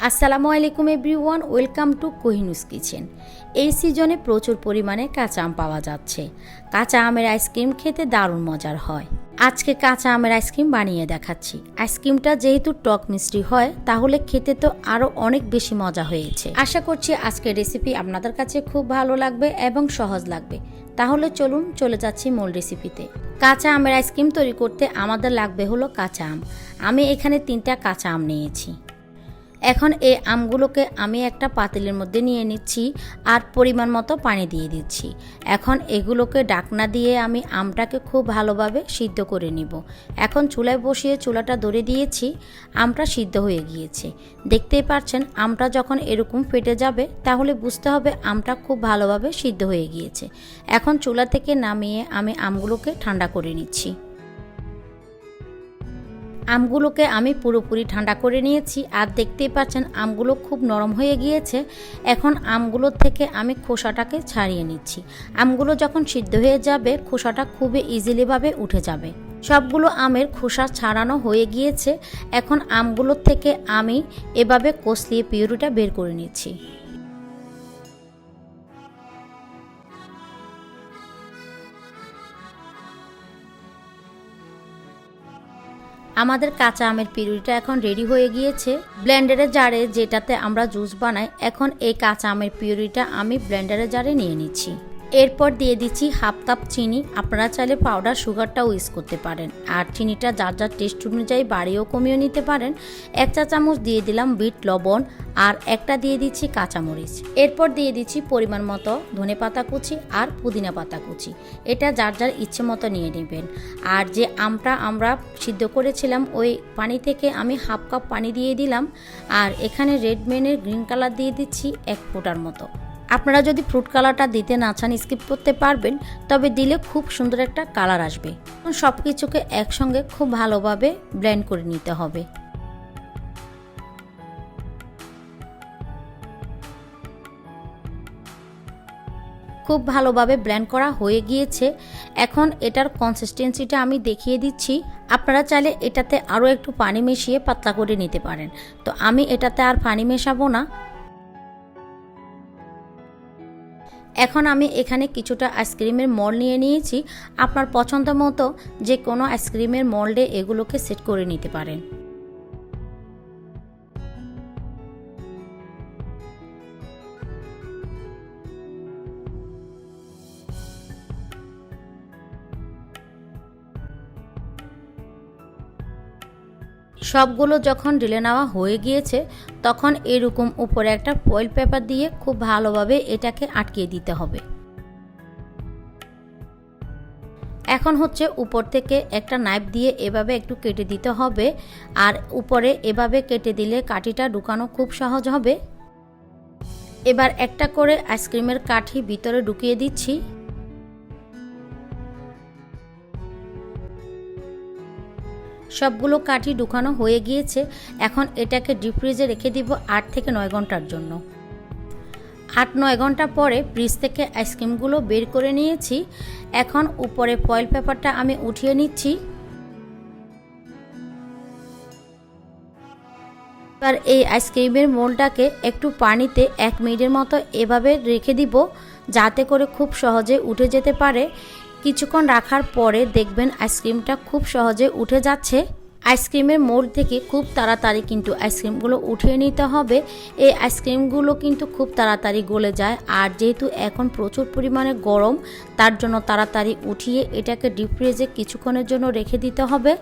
আসসালামু আলাইকুম everyone, welcome to Kohinoor's kitchen. এই সিজনে প্রচুর পরিমাণে কাঁচা আম পাওয়া যাচ্ছে। কাঁচা আমের আইসক্রিম খেতে দারুণ মজার হয়। আজকে কাঁচা আমের আইসক্রিম বানিয়ে দেখাচ্ছি। আইসক্রিমটা যেহেতু টক মিষ্টি হয়, তাহলে খেতে তো আরও অনেক বেশি মজা হয়েছে। আশা করছি আজকের রেসিপি আপনাদের কাছে খুব ভালো লাগবে এবং সহজ লাগবে। তাহলে চলুন চলে যাচ্ছি মূল রেসিপিতে কাঁচা আমের আইসক্রিম তৈরি করতে আমাদের লাগবে হলো কাঁচা আম। আমি এখানে তিনটা কাঁচা আম নিয়েছি। এখন এই আমগুলোকে আমি একটা পাতিলের মধ্যে নিয়ে নিচ্ছি আর পরিমাণ মতো পানি দিয়ে দিচ্ছি। এখন এগুলোকে ডাকনা দিয়ে আমি আমটাকে খুব ভালোভাবে সিদ্ধ করে নিব। এখন চুলায় বসিয়ে চুলাটা ধরে দিয়েছি, আমটা সিদ্ধ হয়ে গিয়েছে। দেখতেই পাচ্ছেন আমটা যখন এরকম ফেটে যাবে, তাহলে বুঝতে হবে আমটা খুব ভালোভাবে সিদ্ধ হয়ে গিয়েছে। এখন চুলা থেকে নামিয়ে আমি আমগুলোকে ঠান্ডা করে নিচ্ছি। আমগুলোকে আমি পুরোপুরি ঠান্ডা করে নিয়েছি আর দেখতেই পাচ্ছেন আমগুলো খুব নরম হয়ে গিয়েছে। এখন আমগুলোর থেকে আমি খোসাটাকে ছাড়িয়ে নিচ্ছি। আমগুলো যখন সিদ্ধ হয়ে যাবে, খোসাটা খুবই ইজিলিভাবে উঠে যাবে। সবগুলো আমের খোসা ছাড়ানো হয়ে গিয়েছে। এখন আমগুলোর থেকে আমি এভাবে কষলিয়ে পিউরিটা বের করে নিচ্ছি। আমাদের কাঁচা আমের পিউরিটা এখন রেডি হয়ে গিয়েছে। ব্লেন্ডারের জারে যেটাতে আমরা জুস বানাই, এখন এই কাঁচা আমের পিউরিটা আমি ব্লেন্ডারের জারে নিয়ে নিচ্ছি। এরপর দিয়ে দিচ্ছি হাফ কাপ চিনি। আপনারা চাইলে পাউডার সুগারটাও ইউজ করতে পারেন। আর চিনিটা যার যার টেস্ট অনুযায়ী বাড়িয়েও কমিয়েও নিতে পারেন। এক চা চামচ দিয়ে দিলাম বিট, লবণ। আর একটা দিয়ে দিচ্ছি কাঁচামরিচ। এরপর দিয়ে দিচ্ছি পরিমাণ মতো ধনে পাতা কুচি আর পুদিনা পাতা কুচি। এটা যার যার ইচ্ছে মতো নিয়ে নেবেন। আর যে আমটা আমরা সিদ্ধ করেছিলাম, ওই পানি থেকে আমি হাফ কাপ পানি দিয়ে দিলাম। আর এখানে রেড মেনের গ্রিন কালার দিয়ে দিচ্ছি এক ফোঁটার মতো। আপনারা যদি ফ্রুট কালারটা দিতে না চান স্কিপ করতে পারবেন, তবে দিলে খুব সুন্দর একটা কালার আসবে। সব কিছুকে একসঙ্গে খুব ভালোভাবে ব্লেন্ড করে নিতে হবে। খুব ভালোভাবে ব্লেন্ড করা হয়ে গিয়েছে। এখন এটার কনসিস্টেন্সিটা আমি দেখিয়ে দিচ্ছি। আপনারা চাইলে এটাতে আরও একটু পানি মিশিয়ে পাতলা করে নিতে পারেন। তো আমি এটাতে আর পানি মেশাবো না। এখন আমি এখানে কিছুটা আইসক্রিমের মল নিয়ে নিয়েছি। আপনার পছন্দ মতো যে কোনো আইসক্রিমের মল্ডে এগুলোকে সেট করে নিতে পারেন। সবগুলো যখন ঢেলে নেওয়া হয়ে গিয়েছে, তখন এরকম উপরে একটা ফয়েল পেপার দিয়ে খুব ভালোভাবে এটাকে আটকিয়ে দিতে হবে। এখন হচ্ছে উপর থেকে একটা নাইফ দিয়ে এভাবে একটু কেটে দিতে হবে, আর উপরে এভাবে কেটে দিলে কাঠিটা ঢুকানো খুব সহজ হবে। এবার একটা করে আইসক্রিমের কাঠি ভিতরে ঢুকিয়ে দিচ্ছি। সবগুলো কাঠি ঢুকানো হয়ে গিয়েছে। এখন এটাকে ডিপ ফ্রিজে রেখে দিব আট থেকে নয় ঘণ্টার জন্য। আট নয় ঘণ্টা পরে ফ্রিজ থেকে আইসক্রিমগুলো বের করে নিয়েছি। এখন উপরে ফয়েল পেপারটা আমি উঠিয়ে নিচ্ছি। এবার এই আইসক্রিমের মোলটাকে একটু পানিতে এক মিনিটের মতো এভাবে রেখে দিব, যাতে করে খুব সহজে উঠে যেতে পারে। কিছুক্ষণ রাখার পরে দেখবেন আইসক্রিমটা খুব সহজে উঠে যাচ্ছে। আইসক্রিমের মোড় থেকে খুব তাড়াতাড়ি কিন্তু আইসক্রিমগুলো উঠিয়ে নিতে হবে। এই আইসক্রিমগুলো কিন্তু খুব তাড়াতাড়ি গলে যায় আর যেহেতু এখন প্রচুর পরিমাণে গরম, তার জন্য তাড়াতাড়ি উঠিয়ে এটাকে ডিপ ফ্রিজে কিছুক্ষণের জন্য রেখে দিতে হবে।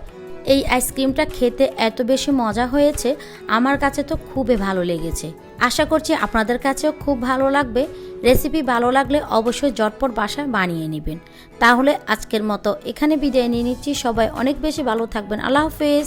এই আইসক্রিমটা খেতে এত বেশি মজা হয়েছে, আমার কাছে তো খুবই ভালো লেগেছে। আশা করছি আপনাদের কাছেও খুব ভালো লাগবে। রেসিপি ভালো লাগলে অবশ্যই জটপট বাসায় বানিয়ে নেবেন। তাহলে আজকের মতো এখানে বিদায় নিয়ে নিচ্ছি। সবাই অনেক বেশি ভালো থাকবেন। আল্লাহ হাফেজ।